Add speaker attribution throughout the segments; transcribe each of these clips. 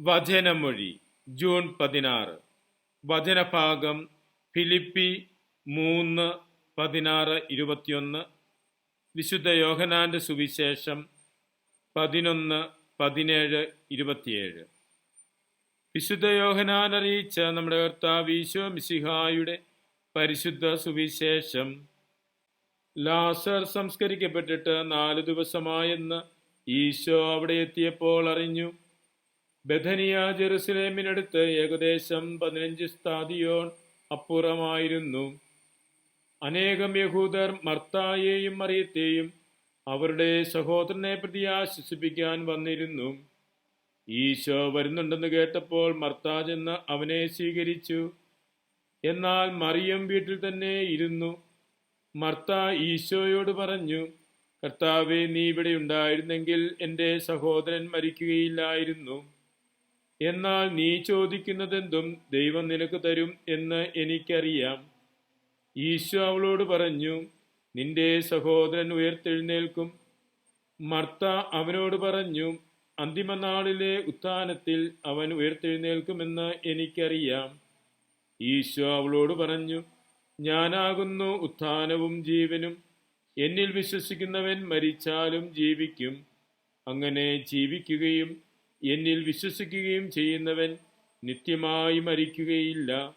Speaker 1: വചനമൊഴി June പതിനാറ്. വചനഭാഗം Philippi മൂന്ന് പതിനാറ് ഇരുപത്തിയൊന്ന്. വിശുദ്ധ യോഹനാന്റെ സുവിശേഷം പതിനൊന്ന് പതിനേഴ് ഇരുപത്തിയേഴ്. വിശുദ്ധ യോഹനാൻ അറിയിച്ച നമ്മുടെ കർത്താവ് ഈശോ മിസിഹായുടെ പരിശുദ്ധ സുവിശേഷം ലാസർ സംസ്കരിക്കപ്പെട്ടിട്ട് നാല് ദിവസമായെന്ന് ഈശോ അവിടെ എത്തിയപ്പോൾ അറിഞ്ഞു. ബഥനിയ ജെറുസലേമിനടുത്ത് ഏകദേശം പതിനഞ്ച് സ്ഥാതിയോൺ അപ്പുറമായിരുന്നു. അനേകം യഹൂദർ മർത്തായെയും മറിയത്തെയും അവരുടെ സഹോദരനെ പ്രതി ആശ്വസിപ്പിക്കാൻ വന്നിരുന്നു. ഈശോ വരുന്നുണ്ടെന്ന് കേട്ടപ്പോൾ മർത്താ ചെന്ന് അവനെ സ്വീകരിച്ചു. എന്നാൽ മറിയം വീട്ടിൽ തന്നെ ഇരുന്നു. മർത്ത ഈശോയോട് പറഞ്ഞു കർത്താവെ നീ ഇവിടെ ഉണ്ടായിരുന്നെങ്കിൽ എന്റെ സഹോദരൻ മരിക്കുകയില്ലായിരുന്നു. എന്നാൽ നീ ചോദിക്കുന്നതെന്തും ദൈവം നിനക്ക് തരും എന്ന് എനിക്കറിയാം. ഈശോ അവളോട് പറഞ്ഞു നിന്റെ സഹോദരൻ ഉയർത്തെഴുന്നേൽക്കും. മർത്ത അവനോട് പറഞ്ഞു അന്തിമനാളിലെ ഉത്ഥാനത്തിൽ അവൻ ഉയർത്തെഴുന്നേൽക്കുമെന്ന് എനിക്കറിയാം. ഈശോ അവളോട് പറഞ്ഞു ഞാനാകുന്നു ഉത്ഥാനവും ജീവനും. എന്നിൽ വിശ്വസിക്കുന്നവൻ മരിച്ചാലും ജീവിക്കും. അങ്ങനെ ജീവിക്കുകയും എന്നിൽ വിശ്വസിക്കുകയും ചെയ്യുന്നവൻ നിത്യമായി മരിക്കുകയില്ല.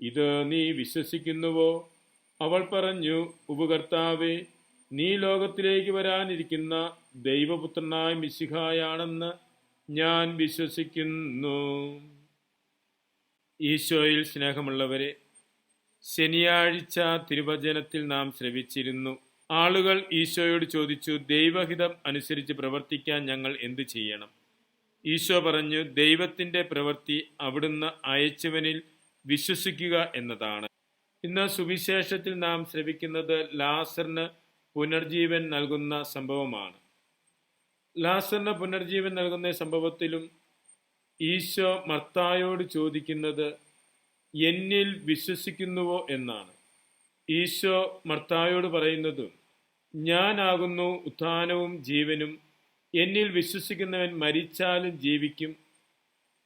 Speaker 1: ഇത് നീ വിശ്വസിക്കുന്നുവോ? അവൾ പറഞ്ഞു ഉപകർത്താവെ നീ ലോകത്തിലേക്ക് വരാനിരിക്കുന്ന ദൈവപുത്രനായ മിശിഹായാണെന്ന് ഞാൻ വിശ്വസിക്കുന്നു. ഈശോയിൽ സ്നേഹമുള്ളവരെ ശനിയാഴ്ച തിരുവചനത്തിൽ നാം ശ്രവിച്ചിരുന്നു. ആളുകൾ ഈശോയോട് ചോദിച്ചു ദൈവഹിതം അനുസരിച്ച് പ്രവർത്തിക്കാൻ ഞങ്ങൾ എന്തു ചെയ്യണം? ഈശോ പറഞ്ഞു ദൈവത്തിന്റെ പ്രവൃത്തി അവിടുന്ന് അയച്ചവനിൽ വിശ്വസിക്കുക എന്നതാണ്. ഇന്ന് സുവിശേഷത്തിൽ നാം ശ്രവിക്കുന്നത് ലാസറിന് പുനർജീവൻ നൽകുന്ന സംഭവമാണ്. ലാസറിന് പുനർജീവൻ നൽകുന്ന സംഭവത്തിലും ഈശോ മർത്തായോട് ചോദിക്കുന്നത് എന്നിൽ വിശ്വസിക്കുന്നുവോ എന്നാണ്. ഈശോ മർത്തായോട് പറയുന്നതും ഞാനാകുന്നു ഉത്ഥാനവും ജീവനും എന്നിൽ വിശ്വസിക്കുന്നവൻ മരിച്ചാലും ജീവിക്കും.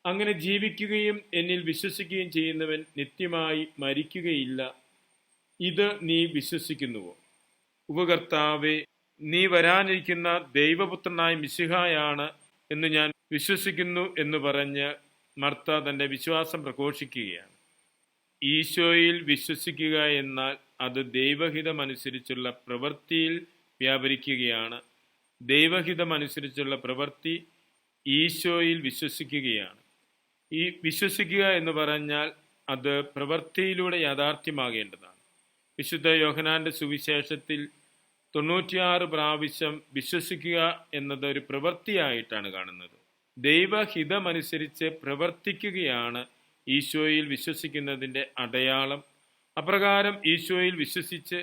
Speaker 1: അങ്ങനെ ജീവിക്കുകയും എന്നിൽ വിശ്വസിക്കുകയും ചെയ്യുന്നവൻ നിത്യമായി മരിക്കുകയില്ല. ഇത് നീ വിശ്വസിക്കുന്നുവോ? ഉപകർത്താവെ നീ വരാനിരിക്കുന്ന ദൈവപുത്രനായ മിശിഹായാണ് എന്ന് ഞാൻ വിശ്വസിക്കുന്നു എന്ന് പറഞ്ഞ് മർത്ത തന്റെ വിശ്വാസം പ്രഘോഷിക്കുകയാണ്. ഈശോയിൽ വിശ്വസിക്കുക എന്നാൽ അത് ദൈവഹിതമനുസരിച്ചുള്ള പ്രവൃത്തിയിൽ വ്യാപരിക്കുകയാണ്. ദൈവഹിതമനുസരിച്ചുള്ള പ്രവൃത്തി ഈശോയിൽ വിശ്വസിക്കുകയാണ്. ഈ വിശ്വസിക്കുക എന്ന് പറഞ്ഞാൽ അത് പ്രവൃത്തിയിലൂടെ യാഥാർത്ഥ്യമാകേണ്ടതാണ്. വിശുദ്ധ യോഹനാന്റെ സുവിശേഷത്തിൽ തൊണ്ണൂറ്റിയാറ് പ്രാവശ്യം വിശ്വസിക്കുക എന്നത് ഒരു പ്രവൃത്തിയായിട്ടാണ് കാണുന്നത്. ദൈവഹിതമനുസരിച്ച് പ്രവർത്തിക്കുകയാണ് ഈശോയിൽ വിശ്വസിക്കുന്നതിന്റെ അടയാളം. അപ്രകാരം ഈശോയിൽ വിശ്വസിച്ച്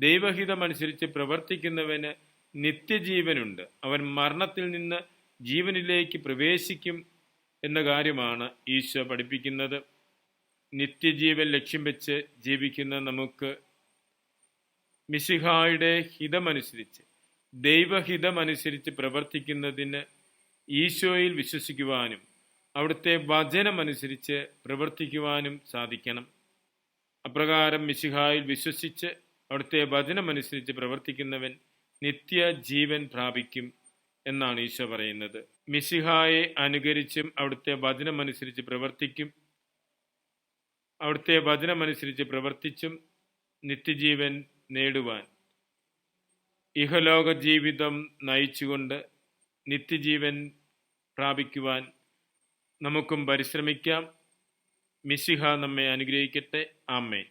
Speaker 1: ദൈവഹിതമനുസരിച്ച് പ്രവർത്തിക്കുന്നവന് നിത്യജീവനുണ്ട്. അവൻ മരണത്തിൽ നിന്ന് ജീവനിലേക്ക് പ്രവേശിക്കും എന്ന കാര്യമാണ് ഈശോ പഠിപ്പിക്കുന്നത്. നിത്യജീവൻ ലക്ഷ്യം വെച്ച് ജീവിക്കുന്ന നമുക്ക് മിശിഹായുടെ ഹിതമനുസരിച്ച് ദൈവഹിതമനുസരിച്ച് പ്രവർത്തിക്കുന്നതിന് ഈശോയിൽ വിശ്വസിക്കുവാനും അവിടുത്തെ വചനമനുസരിച്ച് പ്രവർത്തിക്കുവാനും സാധിക്കണം. അപ്രകാരം മിശിഹായിൽ വിശ്വസിച്ച് അവിടുത്തെ വചനമനുസരിച്ച് പ്രവർത്തിക്കുന്നവൻ നിത്യ ജീവൻ പ്രാപിക്കും എന്നാണ് ഈശോ പറയുന്നത്. മിശിഹായെ അനുകരിച്ചും അവിടുത്തെ വചനമനുസരിച്ച് പ്രവർത്തിക്കും. അവിടുത്തെ വചനമനുസരിച്ച് പ്രവർത്തിച്ചും നിത്യജീവൻ നേടുവാൻ. ഇഹലോക ജീവിതം നയിച്ചുകൊണ്ട് നിത്യജീവൻ പ്രാപിക്കുവാൻ നമുക്കും പരിശ്രമിക്കാം. മിശിഹ നമ്മെ അനുഗ്രഹിക്കട്ടെ. ആമേൻ.